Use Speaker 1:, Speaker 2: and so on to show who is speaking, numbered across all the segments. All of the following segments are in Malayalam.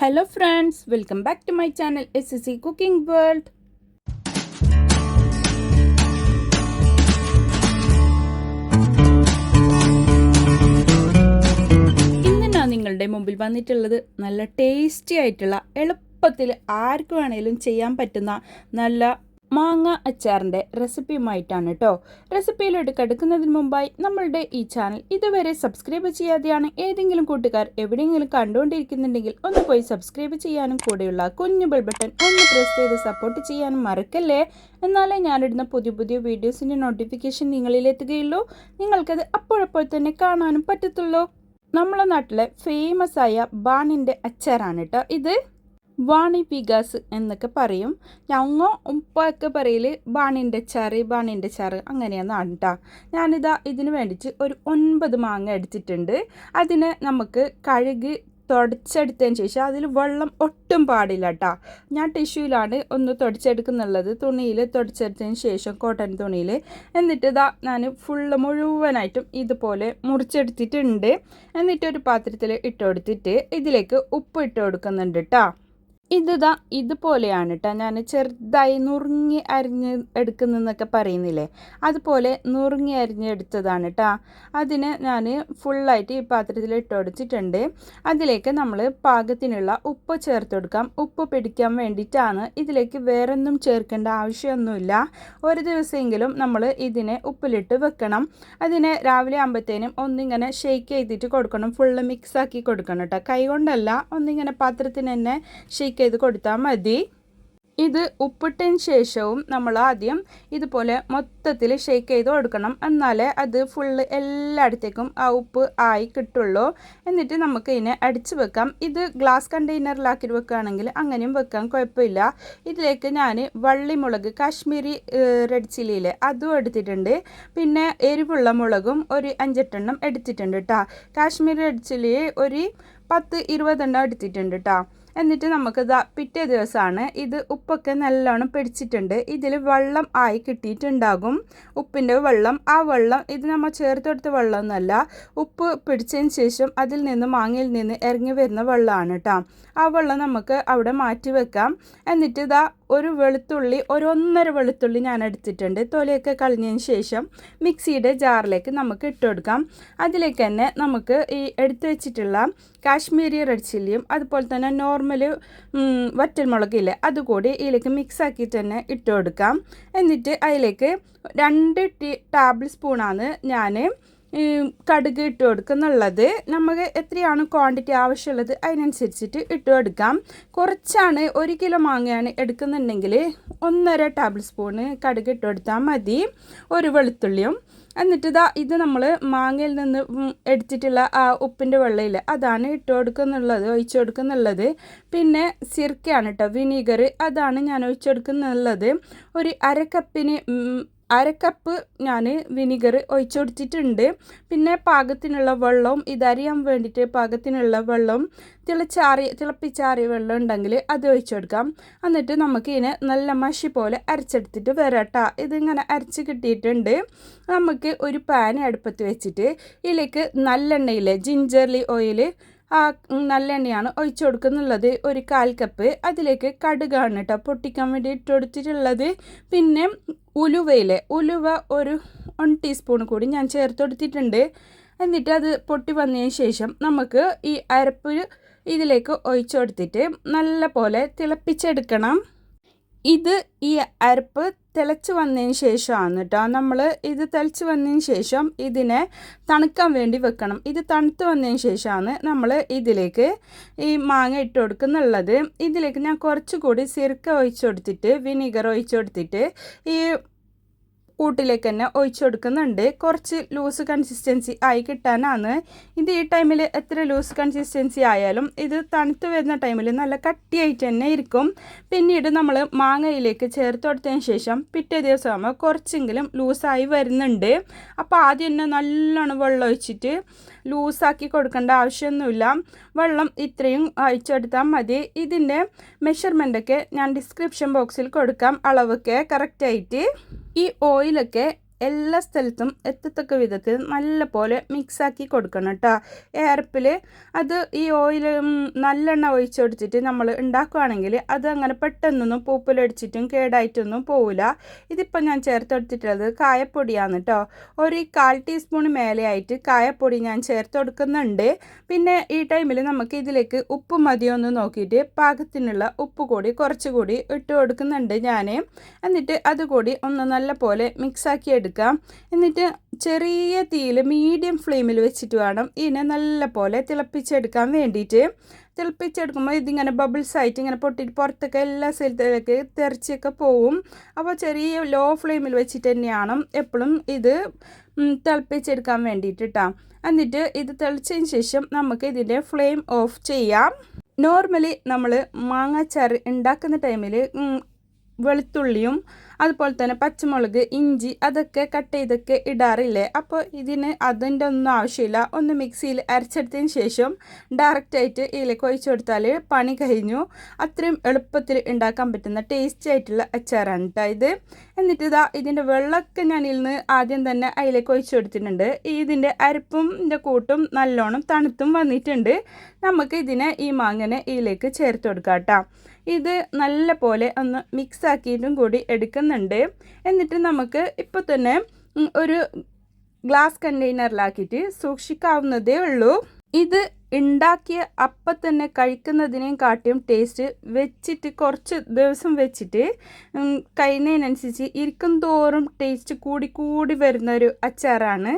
Speaker 1: Hello friends welcome back to my channel S S C cooking world ഇന്ന് ഞാൻ നിങ്ങളുടെ മുമ്പിൽ വന്നിട്ടുള്ളത് നല്ല ടേസ്റ്റി ആയിട്ടുള്ള എളുപ്പത്തിൽ ആർക്ക് വേണേലും ചെയ്യാൻ പറ്റുന്ന നല്ല മാങ്ങ അച്ചാറിന്റെ റെസിപ്പിയുമായിട്ടാണ് കേട്ടോ റെസിപ്പിയിലോട്ട് കടക്കുന്നതിന് മുമ്പായി നമ്മളുടെ ഈ ചാനൽ ഇതുവരെ സബ്സ്ക്രൈബ് ചെയ്യാതെയാണ് ഏതെങ്കിലും കൂട്ടുകാർ എവിടെയെങ്കിലും കണ്ടുകൊണ്ടിരിക്കുന്നുണ്ടെങ്കിൽ ഒന്ന് പോയി സബ്സ്ക്രൈബ് ചെയ്യാനും കൂടെയുള്ള കുഞ്ഞു ബെൽ ബട്ടൺ ഒന്ന് പ്രസ് ചെയ്ത് സപ്പോർട്ട് ചെയ്യാനും മറക്കല്ലേ? എന്നാലേ ഞാനിടുന്ന പുതിയ പുതിയ വീഡിയോസിന്റെ നോട്ടിഫിക്കേഷൻ നിങ്ങളിലെത്തുകയുള്ളൂ. നിങ്ങൾക്കത് അപ്പോഴപ്പോൾ തന്നെ കാണാനും പറ്റത്തുള്ളൂ. നമ്മളെ നാട്ടിലെ ഫേമസ് ആയ ബാണിന്റെ അച്ചാറാണ് കേട്ടോ ഇത്. വാണി വികാസ് എന്നൊക്കെ പറയും. ഞങ്ങ ഉപ്പൊക്കെ പറയൽ ബാണിന്റെ ചാറ് ബാണിന്റെ ചാറ് അങ്ങനെയാണെന്നാണ് കേട്ടോ ഞാനിതാ ഇതിന് വേണ്ടിയിട്ട് ഒരു ഒൻപത് മാങ്ങ എടുത്തിട്ടുണ്ട്. അതിനെ നമുക്ക് കഴുകി തുടച്ചെടുത്തതിന് ശേഷം അതിൽ വെള്ളം ഒട്ടും പാടില്ല കേട്ടോ ഞാൻ ടിഷ്യൂലാണ് ഒന്ന് തുടച്ചെടുക്കുന്നുള്ളത്. തുണിയിൽ തുടച്ചെടുത്തതിന് ശേഷം കോട്ടൺ തുണിയിൽ എന്നിട്ട് ഇതാ ഞാൻ ഫുള്ള് മുഴുവനായിട്ടും ഇതുപോലെ മുറിച്ചെടുത്തിട്ടുണ്ട്. എന്നിട്ടൊരു പാത്രത്തിൽ ഇട്ട് കൊടുത്തിട്ട് ഇതിലേക്ക് ഉപ്പ് ഇട്ട് കൊടുക്കുന്നുണ്ട് കേട്ടോ ഇതാ ഇതുപോലെയാണ് കേട്ടോ ഞാൻ ചെറുതായി നുറുങ്ങി അരിഞ്ഞ് എടുക്കുന്നതെന്നൊക്കെ പറയുന്നില്ലേ? അതുപോലെ നുറുങ്ങി അരിഞ്ഞ് എടുത്തതാണ് കേട്ടോ അതിന് ഞാൻ ഫുള്ളായിട്ട് ഈ പാത്രത്തിൽ ഇട്ട് അതിലേക്ക് നമ്മൾ പാകത്തിനുള്ള ഉപ്പ് ചേർത്ത് കൊടുക്കാം. ഉപ്പ് പിടിക്കാൻ വേണ്ടിയിട്ടാണ് ഇതിലേക്ക് വേറൊന്നും ചേർക്കേണ്ട ആവശ്യമൊന്നുമില്ല. ഒരു ദിവസമെങ്കിലും നമ്മൾ ഇതിനെ ഉപ്പിലിട്ട് വെക്കണം. അതിനെ രാവിലെ ആകുമ്പോഴത്തേനും ഒന്നിങ്ങനെ ഷെയ്ക്ക് ചെയ്തിട്ട് കൊടുക്കണം. ഫുള്ള് മിക്സാക്കി കൊടുക്കണം കേട്ടോ കൈ കൊണ്ടല്ല ഒന്നിങ്ങനെ പാത്രത്തിന് തന്നെ ഷെയ്ക്ക് ചെയ്ത് കൊടുത്താൽ മതി. ഇത് ഉപ്പിട്ടതിന് ശേഷവും നമ്മൾ ആദ്യം ഇതുപോലെ മൊത്തത്തിൽ ഷേക്ക് ചെയ്ത് കൊടുക്കണം. എന്നാലേ അത് ഫുള്ള് എല്ലായിടത്തേക്കും ആ ഉപ്പ് ആയി കിട്ടുള്ളൂ. എന്നിട്ട് നമുക്ക് ഇതിനെ അടിച്ച് വെക്കാം. ഇത് ഗ്ലാസ് കണ്ടെയ്നറിലാക്കി വെക്കുകയാണെങ്കിൽ അങ്ങനെയും വെക്കാൻ കുഴപ്പമില്ല. ഇതിലേക്ക് ഞാൻ വള്ളിമുളക് കാശ്മീരി റെഡ് ചില്ലിയിലെ അതും എടുത്തിട്ടുണ്ട്. പിന്നെ എരിവുള്ള മുളകും ഒരു അഞ്ചെട്ടെണ്ണം എടുത്തിട്ടുണ്ട് കേട്ടോ കാശ്മീരി റെഡ് ചില്ലി ഒരു പത്ത് ഇരുപതെണ്ണം എടുത്തിട്ടുണ്ട് കേട്ടോ എന്നിട്ട് നമുക്ക് ഇതാ പിറ്റേ ദിവസമാണ് ഇത് ഉപ്പൊക്കെ നല്ലോണം പിടിച്ചിട്ടുണ്ട്. ഇതിൽ വെള്ളം ആയി കിട്ടിയിട്ടുണ്ടാകും. ഉപ്പിന്റെ വെള്ളം ആ വെള്ളം ഇത് നമ്മൾ ചേർത്ത് കൊടുത്ത വെള്ളമൊന്നുമല്ല. ഉപ്പ് പിടിച്ചതിന് ശേഷം അതിൽ നിന്ന് മാങ്ങയിൽ നിന്ന് ഇറങ്ങി വരുന്ന വെള്ളമാണ് കേട്ടോ ആ വെള്ളം നമുക്ക് അവിടെ മാറ്റി വെക്കാം. എന്നിട്ട് ഇതാ ഒരു വെളുത്തുള്ളി ഒരു ഒന്നര വെളുത്തുള്ളി ഞാൻ എടുത്തിട്ടുണ്ട്. തൊലിയൊക്കെ കളഞ്ഞതിന് ശേഷം മിക്സിയുടെ ജാറിലേക്ക് നമുക്ക് ഇട്ട് കൊടുക്കാം. അതിലേക്ക് തന്നെ നമുക്ക് ഈ എടുത്തു വെച്ചിട്ടുള്ള കാശ്മീരി റെഡ് ചില്ലിയും അതുപോലെ തന്നെ നോർമൽ വറ്റൽമുളകില്ലേ അതുകൂടി ഇതിലേക്ക് മിക്സ് ആക്കിയിട്ട് തന്നെ ഇട്ട് കൊടുക്കാം. എന്നിട്ട് അതിലേക്ക് രണ്ട് ടീ ടേബിൾ സ്പൂണാണ് ഞാൻ കടുക് ഇട്ട് കൊടുക്കുന്നുള്ളത് നമുക്ക് എത്രയാണ് ക്വാണ്ടിറ്റി ആവശ്യമുള്ളത് അതിനനുസരിച്ചിട്ട് ഇട്ട് കൊടുക്കാം. കുറച്ചാണ് ഒരു കിലോ മാങ്ങയാണ് എടുക്കുന്നുണ്ടെങ്കിൽ ഒന്നര ടേബിൾ സ്പൂണ് കടുക് ഇട്ട് കൊടുത്താൽ മതി. ഒരു വെളുത്തുള്ളിയും. എന്നിട്ട് ഇതാ ഇത് നമ്മൾ മാങ്ങയിൽ നിന്ന് എടുത്തിട്ടുള്ള ആ ഉപ്പിന്റെ വെള്ളയിൽ അതാണ് ഇട്ട് കൊടുക്കുന്നുള്ളത് ഒഴിച്ചു കൊടുക്കുന്നുള്ളത് പിന്നെ സിർക്കയാണ് കേട്ടോ വിനീഗർ അതാണ് ഞാൻ ഒഴിച്ചു കൊടുക്കുന്നുള്ളത് ഒരു അരക്കപ്പിന് അരക്കപ്പ് ഞാൻ വിനിഗർ ഒഴിച്ചു കൊടുത്തിട്ടുണ്ട് പിന്നെ പാകത്തിനുള്ള വെള്ളവും ഇതരിയാൻ വേണ്ടിയിട്ട് പാകത്തിനുള്ള വെള്ളം തിളച്ചാറി തിളപ്പിച്ചാറിയ വെള്ളം ഉണ്ടെങ്കിൽ അത് ഒഴിച്ചു കൊടുക്കാം എന്നിട്ട് നമുക്ക് ഇതിനെ നല്ല മഷി പോലെ അരച്ചെടുത്തിട്ട് വരാട്ട. ഇതിങ്ങനെ അരച്ച് കിട്ടിയിട്ടുണ്ട്. നമുക്ക് ഒരു പാൻ അടുപ്പത്ത് വെച്ചിട്ട് ഇതിലേക്ക് നല്ലെണ്ണയിലെ ജിഞ്ചർലി ഓയിൽ ആ നല്ലെണ്ണയാണ് ഒഴിച്ചു കൊടുക്കുന്നുള്ളത്. ഒരു കാൽ കപ്പ്. അതിലേക്ക് കടുകാണ് കേട്ടോ പൊട്ടിക്കാൻ വേണ്ടി ഇട്ട് കൊടുത്തിട്ടുള്ളത്. പിന്നെ ഉലുവയിലെ ഉലുവ ഒരു വൺ ടീസ്പൂൺ കൂടി ഞാൻ ചേർത്ത് കൊടുത്തിട്ടുണ്ട്. എന്നിട്ട് അത് പൊട്ടി വന്നതിന് ശേഷം നമുക്ക് ഈ അരപ്പ് ഇതിലേക്ക് ഒഴിച്ചു കൊടുത്തിട്ട് നല്ല പോലെ തിളപ്പിച്ചെടുക്കണം. ഇത് ഈ അരപ്പ് തിളച്ച് വന്നതിന് ശേഷമാണ് കേട്ടോ. നമ്മൾ ഇത് തിളച്ച് വന്നതിന് ശേഷം ഇതിനെ തണുക്കാൻ വേണ്ടി വെക്കണം. ഇത് തണുത്ത് വന്നതിന് ശേഷമാണ് നമ്മൾ ഇതിലേക്ക് ഈ മാങ്ങ ഇട്ട് കൊടുക്കുന്നുള്ളത്. ഇതിലേക്ക് ഞാൻ കുറച്ചുകൂടി സിർക്ക ഒഴിച്ചു കൊടുത്തിട്ട് വിനീഗർ ഒഴിച്ചു കൊടുത്തിട്ട് ഈ കൂട്ടിലേക്ക് തന്നെ ഒഴിച്ചു കൊടുക്കുന്നുണ്ട് കുറച്ച് ലൂസ് കൺസിസ്റ്റൻസി ആയി കിട്ടാനാണ്. ഇത് ഈ ടൈമിൽ എത്ര ലൂസ് കൺസിസ്റ്റൻസി ആയാലും ഇത് തണുത്ത് വരുന്ന ടൈമിൽ നല്ല കട്ടിയായിട്ട് തന്നെ ഇരിക്കും. പിന്നീട് നമ്മൾ മാങ്ങയിലേക്ക് ചേർത്ത് കൊടുത്തതിന് ശേഷം പിറ്റേ ദിവസം ആകുമ്പോൾ കുറച്ചെങ്കിലും ലൂസായി വരുന്നുണ്ട്. അപ്പോൾ ആദ്യം തന്നെ നല്ലോണം വെള്ളം ഒഴിച്ചിട്ട് ലൂസാക്കി കൊടുക്കേണ്ട ആവശ്യമൊന്നുമില്ല. വെള്ളം ഇത്രയും അഴിച്ചെടുത്താൽ മതി. ഇതിന്റെ മെഷർമെന്റൊക്കെ ഞാൻ ഡിസ്ക്രിപ്ഷൻ ബോക്സിൽ കൊടുക്കാം. അളവൊക്കെ കറക്റ്റായിട്ട് ഈ ഓയിലൊക്കെ എല്ലാ സ്ഥലത്തും എത്തത്തക്ക വിധത്തിൽ നല്ല പോലെ മിക്സാക്കി കൊടുക്കണം കേട്ടോ ഏർപ്പിൽ അത് ഈ ഓയിൽ നല്ലെണ്ണ ഒഴിച്ച് കൊടുത്തിട്ട് നമ്മൾ ഉണ്ടാക്കുകയാണെങ്കിൽ അത് അങ്ങനെ പെട്ടെന്നൊന്നും പൂപ്പലടിച്ചിട്ടും കേടായിട്ടൊന്നും പോവില്ല ഇതിപ്പോൾ ഞാൻ ചേർത്തെടുത്തിട്ടുള്ളത് കായപ്പൊടിയാണ് കേട്ടോ ഒരു കാൽ ടീസ്പൂൺ മേലെയായിട്ട് കായപ്പൊടി ഞാൻ ചേർത്ത് കൊടുക്കുന്നുണ്ട്. പിന്നെ ഈ ടൈമിൽ നമുക്ക് ഇതിലേക്ക് ഉപ്പ് മതിയോ എന്ന് നോക്കിയിട്ട് പാകത്തിനുള്ള ഉപ്പ് കൂടി കുറച്ചുകൂടി ഇട്ട് കൊടുക്കുന്നുണ്ട് ഞാൻ എന്നിട്ട് അതുകൂടി ഒന്ന് നല്ല പോലെ മിക്സാക്കി എടുക്കാം എന്നിട്ട് ചെറിയ തീയിൽ മീഡിയം ഫ്ലെയിമിൽ വെച്ചിട്ട് വേണം ഇതിനെ നല്ല പോലെ തിളപ്പിച്ചെടുക്കാൻ വേണ്ടിയിട്ട്. തിളപ്പിച്ചെടുക്കുമ്പോൾ ഇതിങ്ങനെ ബബിൾസ് ആയിട്ട് ഇങ്ങനെ പൊട്ടിയിട്ട് പുറത്തൊക്കെ എല്ലാ സ്ഥലത്തേക്ക് തെറിച്ചൊക്കെ പോവും. അപ്പോൾ ചെറിയ ലോ ഫ്ലെയിമിൽ വെച്ചിട്ട് തന്നെയാണ് എപ്പോഴും ഇത് തിളപ്പിച്ചെടുക്കാൻ വേണ്ടിയിട്ട് കേട്ടോ എന്നിട്ട് ഇത് തിളച്ചതിന് ശേഷം നമുക്ക് ഇതിന്റെ ഫ്ലെയിം ഓഫ് ചെയ്യാം. നോർമലി നമ്മൾ മാങ്ങാച്ചാറ് ഉണ്ടാക്കുന്ന ടൈമിൽ വെളുത്തുള്ളിയും അതുപോലെ തന്നെ പച്ചമുളക് ഇഞ്ചി അതൊക്കെ കട്ട് ചെയ്തൊക്കെ ഇടാറില്ലേ? അപ്പോൾ ഇതിന് അതിന്റെ ഒന്നും ആവശ്യമില്ല. ഒന്ന് മിക്സിയിൽ അരച്ചെടുത്തതിന് ശേഷം ഡയറക്റ്റായിട്ട് ഇതിലേക്ക് ഒഴിച്ചു കൊടുത്താൽ പണി കഴിഞ്ഞു. അത്രയും എളുപ്പത്തിൽ ഉണ്ടാക്കാൻ പറ്റുന്ന ടേസ്റ്റി ആയിട്ടുള്ള അച്ചാറാണ് കേട്ടോ ഇത്. എന്നിട്ട് ഇതാ ഇതിന്റെ വെള്ളമൊക്കെ ഞാൻ ഇതിൽ ആദ്യം തന്നെ അതിലേക്ക് ഒഴിച്ചു കൊടുത്തിട്ടുണ്ട്. ഇതിന്റെ അരപ്പും ഇതിന്റെ കൂട്ടും നല്ലോണം തണുത്തും വന്നിട്ടുണ്ട്. നമുക്ക് ഇതിനെ ഈ മാങ്ങനെ ഇതിലേക്ക് ചേർത്ത് കൊടുക്കാം കേട്ടോ ഇത് നല്ല പോലെ ഒന്ന് മിക്സ് ആക്കിയിട്ടും കൂടി എടുക്കുന്നുണ്ട്. എന്നിട്ട് നമുക്ക് ഇപ്പോൾ തന്നെ ഒരു ഗ്ലാസ് കണ്ടെയ്നറിലാക്കിയിട്ട് സൂക്ഷിക്കാവുന്നതേ ഉള്ളൂ. ഇത് ഉണ്ടാക്കിയ അപ്പം തന്നെ കഴിക്കുന്നതിനേയും കാട്ടിയും ടേസ്റ്റ് വെച്ചിട്ട് കുറച്ച് ദിവസം വെച്ചിട്ട് കഴിയുന്നതിനനുസരിച്ച് ഇരിക്കും തോറും ടേസ്റ്റ് കൂടി കൂടി വരുന്ന ഒരു അച്ചാറാണ്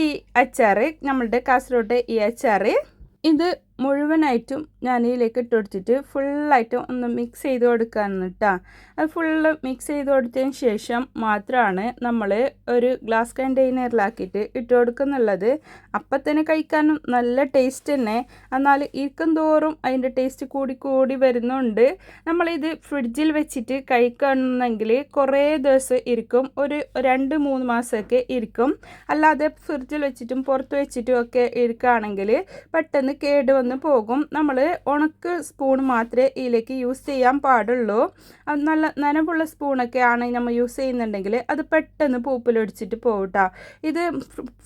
Speaker 1: ഈ അച്ചാറ് നമ്മളുടെ കാസർഗോഡ് ഈ അച്ചാറ്. ഇത് മുഴുവനായിട്ടും ഞാൻ ഇതിലേക്ക് ഇട്ട് കൊടുത്തിട്ട് ഫുള്ളായിട്ട് ഒന്ന് മിക്സ് ചെയ്ത് കൊടുക്കാമെന്ന് കേട്ടോ അത് ഫുള്ള് മിക്സ് ചെയ്ത് കൊടുത്തതിന് ശേഷം മാത്രമാണ് നമ്മൾ ഒരു ഗ്ലാസ് കണ്ടെയ്നറിലാക്കിയിട്ട് ഇട്ട് കൊടുക്കുന്നുള്ളത്. അപ്പം തന്നെ കഴിക്കാനും നല്ല ടേസ്റ്റ് തന്നെ. എന്നാൽ ഇരിക്കും തോറും അതിന്റെ ടേസ്റ്റ് കൂടി കൂടി വരുന്നുണ്ട്. നമ്മളിത് ഫ്രിഡ്ജിൽ വെച്ചിട്ട് കഴിക്കണമെങ്കിൽ കുറേ ദിവസം ഇരിക്കും. ഒരു രണ്ട് മൂന്ന് മാസമൊക്കെ ഇരിക്കും. അല്ലാതെ ഫ്രിഡ്ജിൽ വെച്ചിട്ടും പുറത്ത് വെച്ചിട്ടും ഒക്കെ ഇരിക്കുകയാണെങ്കിൽ പെട്ടെന്ന് കേട് പോകും. നമ്മൾ ഉണക്ക് സ്പൂൺ മാത്രമേ ഇതിലേക്ക് യൂസ് ചെയ്യാൻ പാടുള്ളൂ. നല്ല നനവുള്ള സ്പൂണൊക്കെ ആണ് നമ്മൾ യൂസ് ചെയ്യുന്നുണ്ടെങ്കിൽ അത് പെട്ടെന്ന് പൂപ്പിലൊടിച്ചിട്ട് പോകട്ടോ ഇത്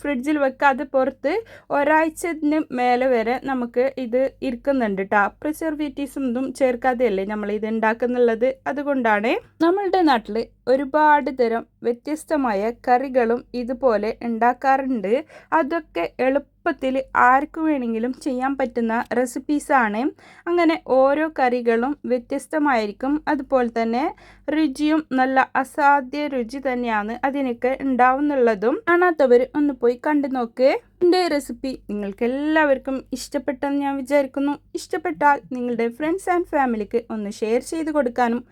Speaker 1: ഫ്രിഡ്ജിൽ വെക്കാതെ പുറത്ത് ഒരാഴ്ചത്തിന് മേലെ വരെ നമുക്ക് ഇത് ഇരിക്കുന്നുണ്ട് കേട്ടോ പ്രിസർവേറ്റീവ്സും ഇതും ചേർക്കാതെയല്ലേ നമ്മൾ ഇത് ഉണ്ടാക്കുന്നുള്ളത് അതുകൊണ്ടാണ് നമ്മളുടെ നാട്ടിൽ ഒരുപാട് തരം വ്യത്യസ്തമായ കറികളും ഇതുപോലെ ഉണ്ടാക്കാറുണ്ട് അതൊക്കെ എളുപ്പത്തിൽ ആർക്ക് വേണമെങ്കിലും ചെയ്യാൻ പറ്റുന്ന റെസിപ്പീസാണ് അങ്ങനെ ഓരോ കറികളും വ്യത്യസ്തമായിരിക്കും. അതുപോലെ തന്നെ രുചിയും നല്ല അസാധ്യ രുചി തന്നെയാണ് അതിനൊക്കെ ഉണ്ടാവുന്നുള്ളതും കാണാത്തവർ ഒന്ന് പോയി കണ്ടു നോക്ക്. എന്റെ റെസിപ്പി നിങ്ങൾക്ക് എല്ലാവർക്കും ഇഷ്ടപ്പെട്ടെന്ന് ഞാൻ വിചാരിക്കുന്നു. ഇഷ്ടപ്പെട്ടാൽ നിങ്ങളുടെ ഫ്രണ്ട്സ് ആൻഡ് ഫാമിലിക്ക് ഒന്ന് ഷെയർ ചെയ്ത് കൊടുക്കാനും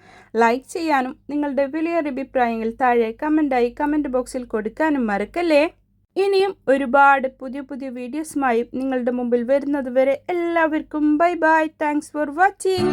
Speaker 1: ലൈക്ക് ചെയ്യാനും നിങ്ങളുടെ വലിയ അഭിപ്രായങ്ങൾ താഴെ കമന്റായി കമന്റ് ബോക്സിൽ കൊടുക്കാനും മറക്കല്ലേ? ഇനിയും ഒരുപാട് പുതിയ പുതിയ വീഡിയോസുമായി നിങ്ങളുടെ മുമ്പിൽ വരുന്നത് വരെ എല്ലാവർക്കും bye bye thanks for watching